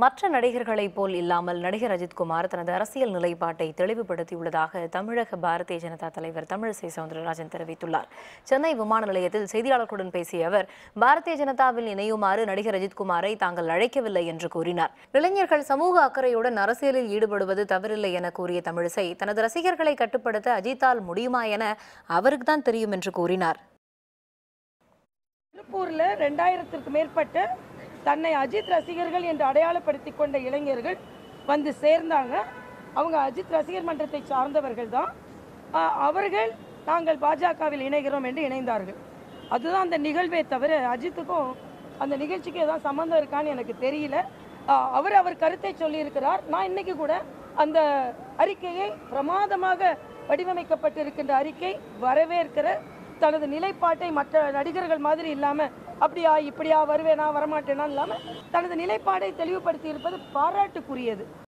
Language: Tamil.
மற்ற நடிகர்களைப் போல் இல்லாமல் நடிகர் அஜித்குமார் தனது அரசியல் நிலைப்பாட்டை தெளிவுபடுத்தியுள்ளதாக தமிழக பாரதிய ஜனதா தலைவர் தமிழிசை சவுந்தரராஜன் தெரிவித்துள்ளார். சென்னை விமான நிலையத்தில் செய்தியாளர்களுடன் பேசிய அவர் பாரதிய ஜனதாவில் இணையுமாறு நடிகர் அஜித்குமாரை தாங்கள் அழைக்கவில்லை என்று கூறினார். இளைஞர்கள் சமூக அக்கறையுடன் அரசியலில் ஈடுபடுவது தவறில்லை என கூறிய தமிழிசை தனது ரசிகர்களை கட்டுப்படுத்த அஜித்தால் முடியுமா என அவருக்கு தான் தெரியும் என்று கூறினார். திருப்பூரில் ரெண்டாயிரத்திற்கு மேற்பட்ட தன்னை அஜித் ரசிகர்கள் என்று அடையாளப்படுத்தி கொண்ட இளைஞர்கள் வந்து சேர்ந்தாங்க. அவங்க அஜித் ரசிகர் மன்றத்தை சார்ந்தவர்கள் தான். அவர்கள் நாங்கள் பாஜகவில் இணைகிறோம் என்று இணைந்தார்கள். அதுதான் அந்த நிகழ்வே தவிர அஜித்துக்கும் அந்த நிகழ்ச்சிக்கு ஏதாவது சம்மந்தம் இருக்கான்னு எனக்கு தெரியல. அவர் அவர் கருத்தை சொல்லியிருக்கிறார். நான் இன்னைக்கு கூட அந்த அறிக்கையை பிரமாதமாக வடிவமைக்கப்பட்டிருக்கின்ற அறிக்கை வரவேற்கிற தனது நிலைப்பாட்டை மற்ற நடிகர்கள் மாதிரி இல்லாமல் அப்படியா இப்படியா வருவேனா வரமாட்டேனா இல்லாமல் தனது நிலைப்பாடை தெளிவுபடுத்தி இருப்பது பாராட்டுக்குரியது.